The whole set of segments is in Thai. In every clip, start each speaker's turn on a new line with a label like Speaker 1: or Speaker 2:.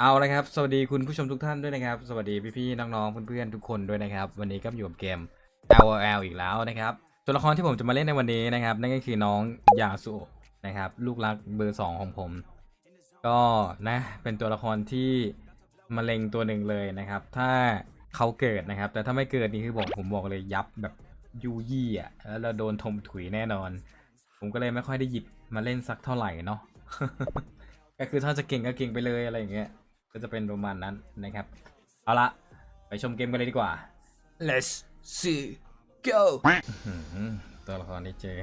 Speaker 1: เอาละครับ สวัสดีคุณผู้ชมทุกท่านด้วยนะครับ สวัสดีพี่ๆน้องๆเพื่อนๆทุกคนด้วยนะครับ วันนี้ก็อยู่กับเกม LOL อีกแล้วนะครับตัวละครที่ผมจะมาเล่นในวันนี้นะครับ นั่นก็คือน้องยาสุนะครับ ลูกรักเบอร์สองของผม ก็นะเป็นตัวละครที่มะเร็งตัวหนึ่งเลยนะครับ ถ้าเขาเกิดนะครับ แต่ถ้าไม่เกิดนี่คือบอกผมบอกเลยยับแบบยูยี่อะแล้วเราโดนทมถุยแน่นอน ผมก็เลยไม่ค่อยได้หยิบมาเล่นสักเท่าไหร่เนาะก็คือถ้าจะเก่งก็เก่งไปเลยอะไรอย่างเงี้ย ก็จะเป็นประมาณนั้นนะครับ เอาละไปชมเกมกันเลยดีกว่า
Speaker 2: Let's see go
Speaker 1: หืมตัวละครที่เจอ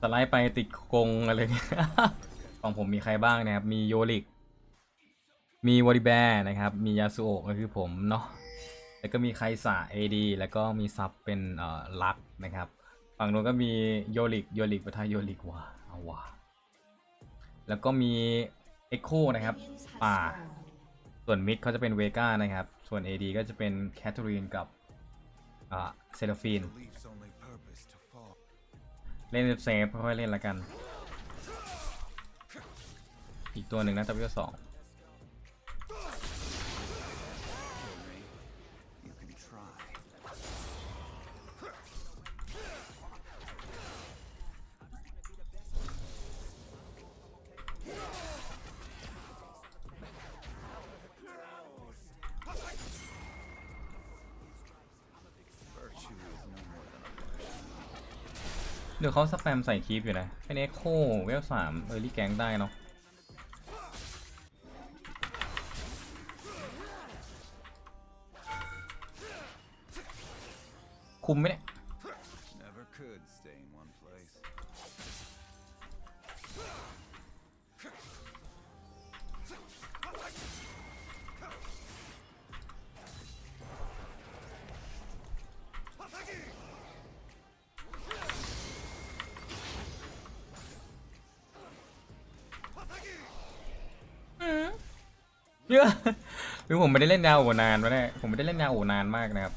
Speaker 1: สไลด์ไปติดกรงอะไรเงี้ยของผมมีใครบ้างนะครับ มีโยลิก มีวอริแบร์นะครับ มียาสุโอะก็คือผมเนาะ แล้วก็มีไคสาเอดีแล้วก็มีซับเป็นเอ่อลักนะครับ ฝั่งนู้นก็มีโยลิก โยลิกปะทะโยลิกว่ะเอาว่ะ แล้วก็มีเอ็กโคนะครับป่า ส่วนมิดเขาจะเป็นเวก้านะครับ ส่วน AD ก็จะเป็นแคทเธอรีนกับเซราฟีน เล่นเซฟค่อยๆเล่นละกัน อีกตัวหนึ่งนะตัวิวสอง เดี๋ยวเขาสแปมใส่คีฟอยู่นะเป็นเอ็กโคเวลสามเออรี่แกงได้เนาะคุมไหมเนี่ย เยอะหรือผมไม่ได้เล่นยาโอนานวะเนี่ยผมไม่ได้เล่นยาโอนานมากนะครับ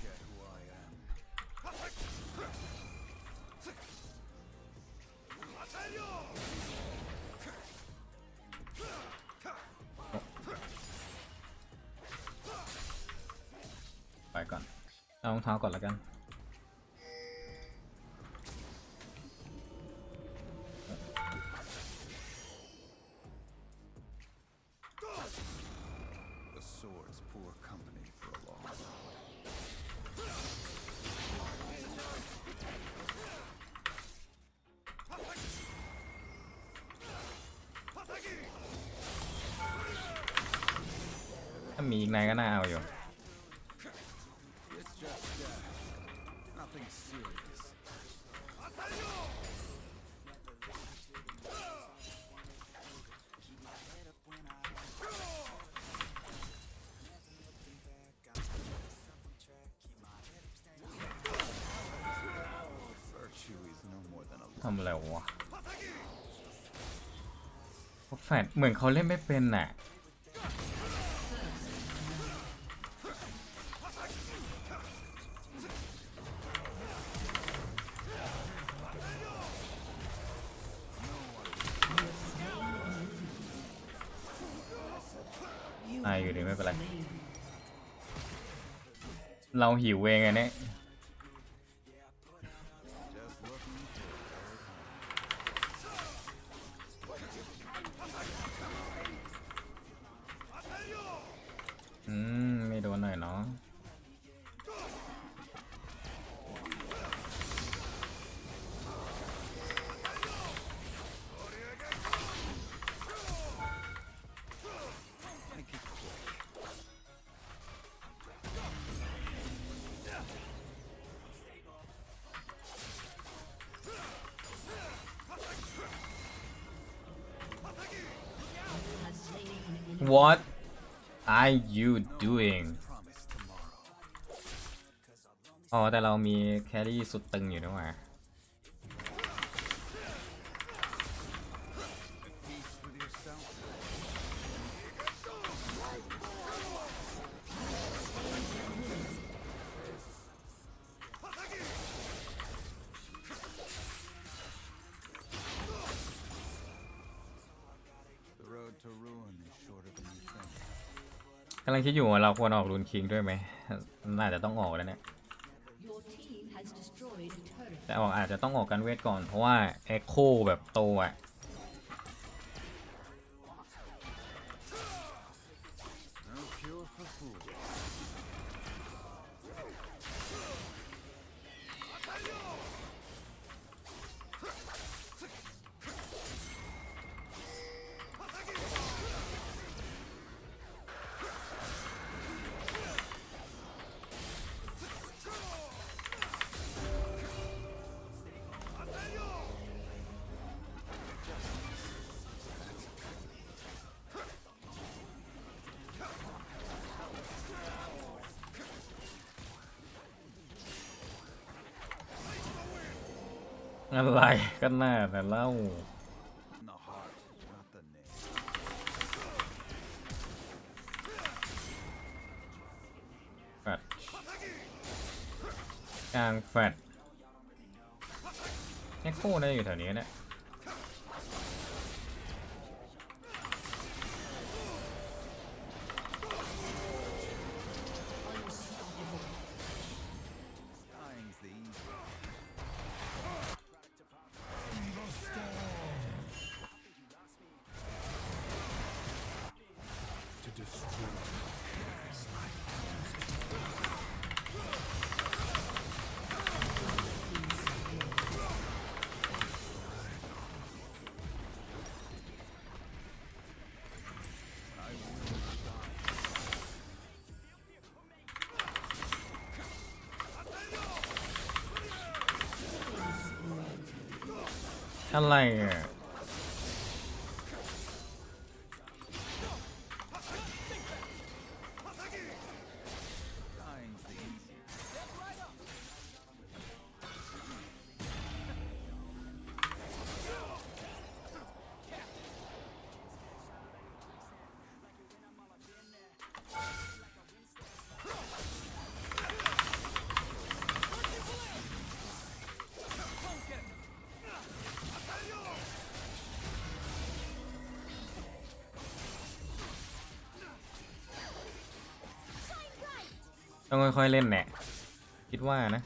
Speaker 1: ถ้ามีอีกนายก็น่าเอาอยู่ ทำอะไรวะแฟดเหมือนเขาเล่นไม่เป็นน่ะายอยู่ดีไม่เป็นไร เราหิวเองไงเนี่ยอืม What are you doing อ๋อแต่เรามีแครี่สุดตึงอยู่ด้ว่าำลังคิดอยู่ว่าเราควรออกรูนคิงด้วยไหมน่าจะต้องออกแล้วเนี่ยแต่ออกอาจจะต้องออกกันเวทก่อนเพราะว่าเอ็กโคแบบโตอะ อะไรกัน่าแต่เล่าแฟดกลางแฟดเอ็กโคได้อยู่แถวนี้เนี่ย อะไรอะ ต้องค่อยๆเล่นแหละคิดว่านะ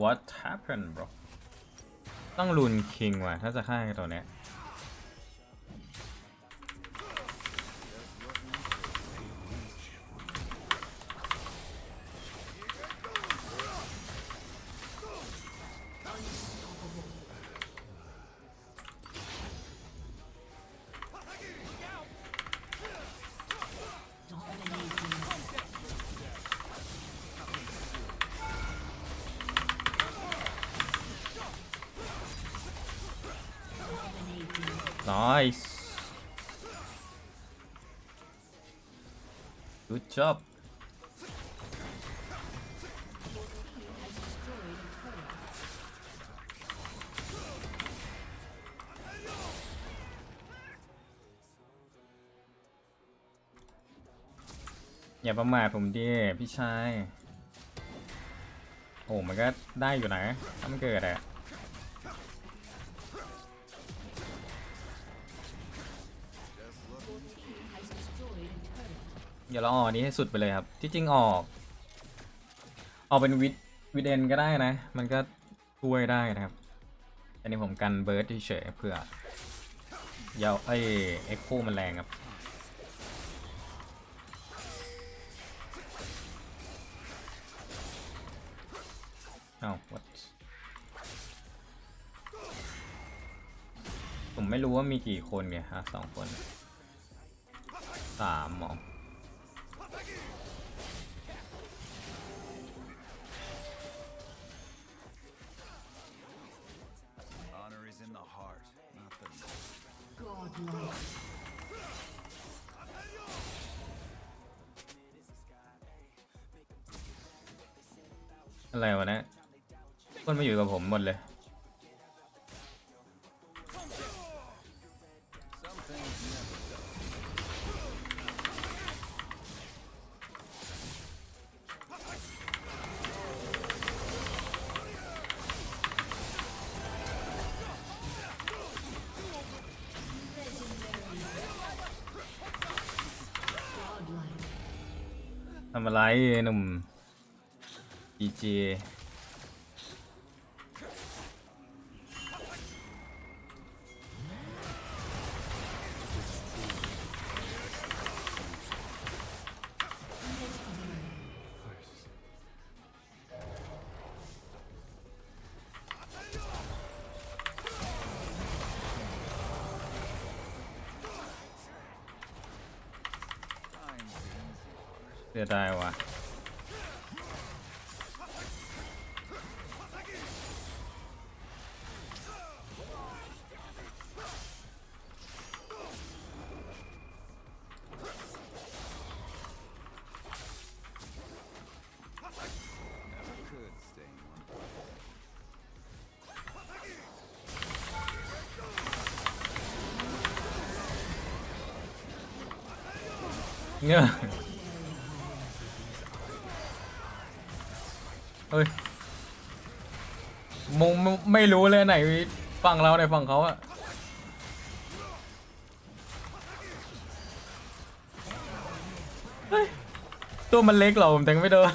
Speaker 1: What happened bro ต้องลุนคิงว่ะ ถ้าจะฆ่าไอ้ตัวเนี้ย nice good job
Speaker 3: Your team has destroyed a turret.
Speaker 1: อย่าประมาทผมดิพี่ชาย โอ้มันก็ได้อยู่นะถ้ามันเกิดอะ เดี๋ยวเราออกนี้ให้สุดไปเลยครับ ที่จริงออก ออกเป็นวิดวิดเอนก็ได้นะ มันก็ช่วยได้นะครับอันนี้ผมกันเบิร์ดเฉยเพื่อเยาไอเอ็กโคมันแรงครับเอ้า what ผมไม่รู้ว่ามีกี่คนไงฮะสองคนสามหมอ อะไรวะเนะคนมาอยู่กับผมหมดเลย ทำอะไรหนุ่ม ดีเจเสี เงี้ยเฮ้ยมึงไม่รู้เลยไหนฝั่งเราไหนฝั่งเขาอะเฮ้ยตัวมันเล็กเหรอผมแทงไม่โดน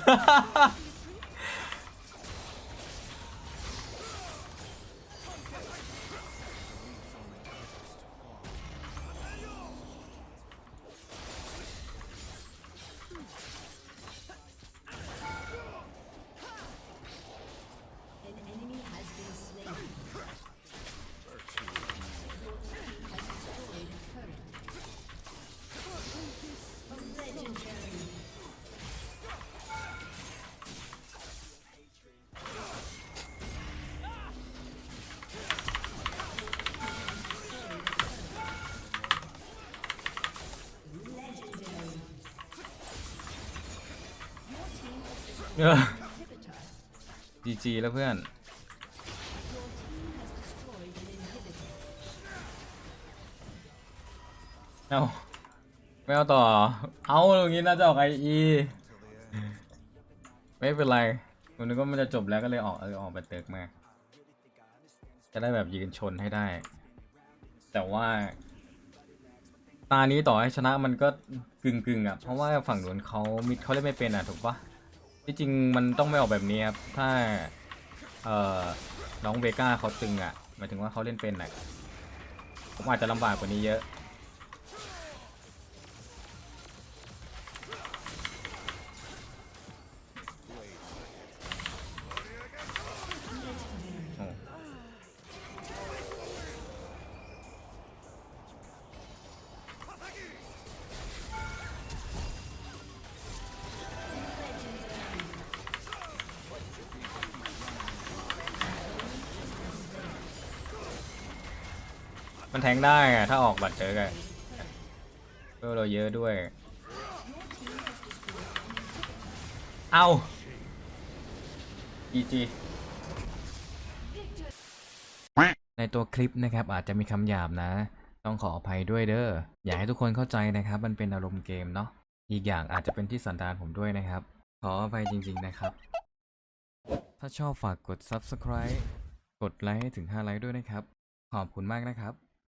Speaker 1: จีจีแล้วเพื่อน เอาไม่เอาต่อ เอาอย่างงี้น่าจะออกไออีไม่เป็นไรผมนึกว่ามันจะจบแล้วก็เลยออกเออออกไปเติกมา จะได้แบบยืนชนให้ได้ แต่ว่า ตานี้ต่อให้ชนะมันก็กึ่งกึ่งๆอะ เพราะว่าฝั่งนู้นเขามิดเขาเล่นไม่เป็นอะถูกปะ ที่จริงมันต้องไม่ออกแบบนี้ครับ ถ้า เอ่อ น้องเวก้าเขาตึงอะ หมายถึงว่าเขาเล่นเป็นอะ ผมอาจจะลำบากกว่านี้เยอะ มันแทงได้อะถ้าออกบัตรเจอกันเพื่อเราเยอะด้วย เอา GG ในตัวคลิปนะครับอาจจะมีคำหยาบนะ ต้องขออภัยด้วยเด้ออยากให้ทุกคนเข้าใจนะครับ มันเป็นอารมณ์เกมเนาะอีกอย่างอาจจะเป็นที่สันดานผมด้วยนะครับ ขออภัยจริง ๆนะครับ ถ้าชอบฝากกด subscribe กดไลค์ให้ถึง 5 ไลค์ด้วยนะครับ ขอบคุณมากนะครับ